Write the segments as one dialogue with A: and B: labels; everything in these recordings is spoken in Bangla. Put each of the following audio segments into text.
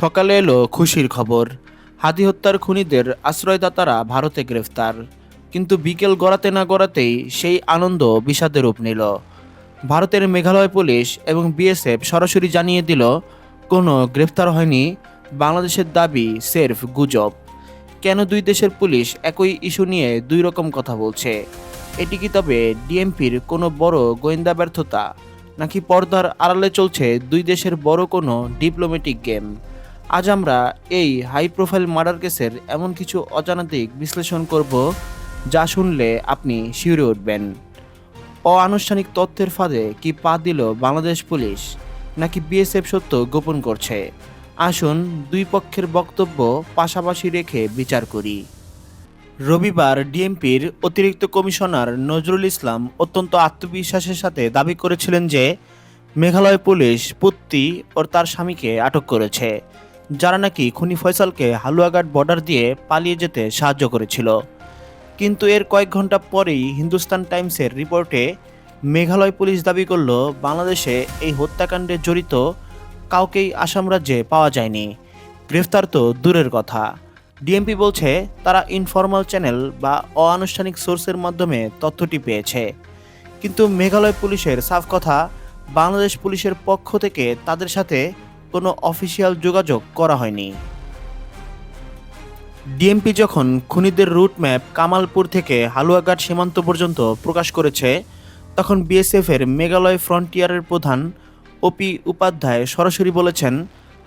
A: সকালে এলো খুশির খবর। হাতি হত্যার খুনিদের আশ্রয়দাতারা ভারতে গ্রেফতার। কিন্তু বিকেল গড়াতে না গড়াতেই সেই আনন্দ বিষাদে রূপ নিল। ভারতের মেঘালয় পুলিশ এবং বিএসএফ সরাসরি জানিয়ে দিল, কোনো গ্রেফতার হয়নি, বাংলাদেশের দাবি সেরফ গুজব। কেন দুই দেশের পুলিশ একই ইস্যু নিয়ে দুই রকম কথা বলছে? এটি কি তবে ডিএমপির কোনো বড় গোয়েন্দা ব্যর্থতা, নাকি পর্দার আড়ালে চলছে দুই দেশের বড় কোনো ডিপ্লোম্যাটিক গেম আজ আমরা এই হাই প্রোফাইল মার্ডার কেসের এমন কিছু অজানাতিক বিশ্লেষণ করব যা শুনলে আপনি শিউরে উঠবেন। অআনুষ্ঠানিক তথ্যের ফাঁদে কি পা দিল বাংলাদেশ পুলিশ, নাকি বিএসএফ সত্য গোপন করছে? আসুন দুই পক্ষের বক্তব্য পাশাপাশি রেখে বিচার করি। রবিবার ডিএমপির অতিরিক্ত কমিশনার নজরুল ইসলাম অত্যন্ত আত্মবিশ্বাসের সাথে দাবি করেছিলেন যে, মেঘালয় পুলিশ পুত্তি ও তার স্বামীকে আটক করেছে। যারা নাকি খুনি ফয়সালকে হালুয়াঘাট বর্ডার দিয়ে পালিয়ে যেতে সাহায্য করেছিল। কিন্তু এর কয়েক ঘণ্টা পরেই হিন্দুস্তান টাইমসের রিপোর্টে মেঘালয় পুলিশ দাবি করল, বাংলাদেশে এই হত্যাকাণ্ডে জড়িত কাউকেই আসাম রাজ্যে পাওয়া যায়নি। গ্রেফতার তো দূরের কথা। ডিএমপি বলছে, তারা ইনফরমাল চ্যানেল বা অআনুষ্ঠানিক সোর্সের মাধ্যমে তথ্যটি পেয়েছে। কিন্তু মেঘালয় পুলিশের সাফ কথা, বাংলাদেশ পুলিশের পক্ষ থেকে তাদের সাথে কোনো অফিসিয়াল যোগাযোগ করা হয়নি। ডিএমপি যখন খুনিদের রুট ম্যাপ কামালপুর থেকে হালুয়াঘাট সীমান্ত পর্যন্ত প্রকাশ করেছে, তখন বিএসএফের মেঘালয় ফ্রন্টিয়ারের প্রধান ওপি উপাধ্যায় সরাসরি বলেছেন,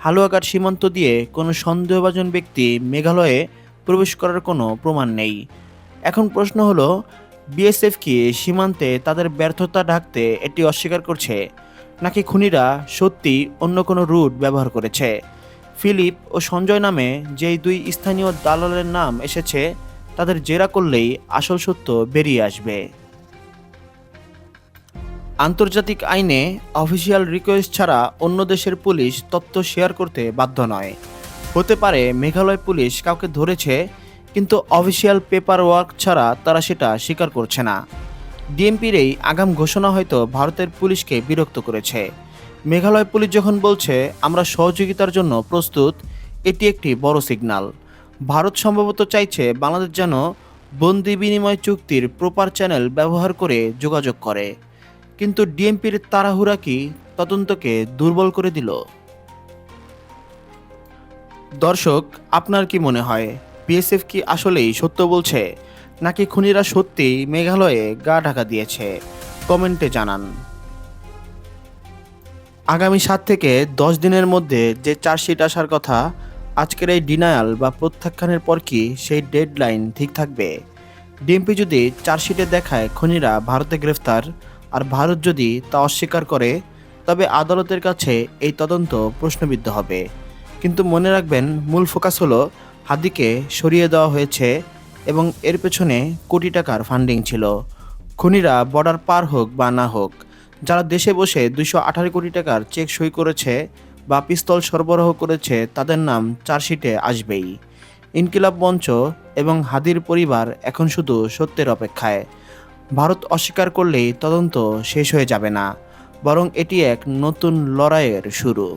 A: হালুয়াঘাট সীমান্ত দিয়ে কোনো সন্দেহভাজন ব্যক্তি মেঘালয়ে প্রবেশ করার কোনো প্রমাণ নেই। এখন প্রশ্ন হলো, বিএসএফ কি সীমান্তে তাদের ব্যর্থতা ঢাকতে এটি অস্বীকার করছে? নাকি খুনিরা সত্যি অন্য কোনো রুট ব্যবহার করেছে? ফিলিপ ও সঞ্জয় নামে যেই দুই স্থানীয় দালালের নাম এসেছে, তাদের জেরা করলেই আসল সত্য বেরিয়ে আসবে। আন্তর্জাতিক আইনে অফিসিয়াল রিকোয়েস্ট ছাড়া অন্য দেশের পুলিশ তথ্য শেয়ার করতে বাধ্য নয়। হতে পারে মেঘালয় পুলিশ কাউকে ধরেছে, কিন্তু অফিসিয়াল পেপার ওয়ার্ক ছাড়া তারা সেটা স্বীকার করছে না। ডিএমপির এই আগাম ঘোষণা হয়তো ভারতের পুলিশকে বিরক্ত করেছে। মেঘালয় পুলিশ যখন বলছে, আমরা সহযোগিতার জন্য প্রস্তুত এটি একটি বড় সিগন্যাল ভারত সম্ভবত চাইছে বাংলাদেশ যেন বন্দি বিনিময় চুক্তির প্রপার চ্যানেল ব্যবহার করে যোগাযোগ করে। কিন্তু ডিএমপির তাড়াহুড়া কি তদন্তকে দুর্বল করে দিল? দর্শক, আপনার কি মনে হয়, বিএসএফ কি আসলেই সত্য বলছে? নাকি খুনিরা সত্যিই মেঘালয়ে গা ঢাকা দিয়েছে? কমেন্টে জানান। আগামী সাত থেকে দশ দিনের মধ্যে যে চার্জশিট আসার কথা, আজকের এই ডিনায়াল বা প্রত্যাখ্যানের পর কি সেই ডেডলাইন ঠিক থাকবে? ডিএমপি যদি চার্জশিটে দেখায় খনিরা ভারতে গ্রেফতার আর ভারত যদি তা অস্বীকার করে, তবে আদালতের কাছে এই তদন্ত প্রশ্নবিদ্ধ হবে। কিন্তু মনে রাখবেন, মূল ফোকাস হলো হাদিকে সরিয়ে দেওয়া হয়েছে এবং এর পেছনে কোটি টাকার ফান্ডিং ছিল। খুনিরা বর্ডার পার হোক বা না হোক, যারা দেশে বসে দুইশো আঠারো কোটি টাকার চেক সই করেছে বা পিস্তল সরবরাহ করেছে, তাদের নাম চার্জশিটে আসবেই। ইনকিলাব মঞ্চ এবং হাদির পরিবার এখন শুধু সত্যের অপেক্ষায়। ভারত অস্বীকার করলেই তদন্ত শেষ হয়ে যাবে না, বরং এটি এক নতুন লড়াইয়ের শুরু।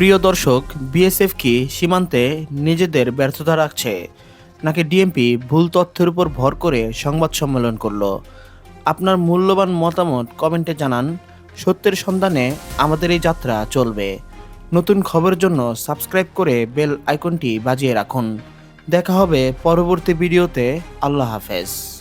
A: প্রিয় দর্শক বিএসএফ কি সীমান্তে নিজেদের ব্যর্থতা রাখছে? নাকি ডিএমপি ভুল তথ্যের উপর ভর করে সংবাদ সম্মেলন করল? আপনার মূল্যবান মতামত কমেন্টে জানান। সত্যের সন্ধানে আমাদের এই যাত্রা চলবে। নতুন খবরের জন্য সাবস্ক্রাইব করে বেল আইকনটি বাজিয়ে রাখুন। দেখা হবে পরবর্তী ভিডিওতে। আল্লাহ হাফেজ।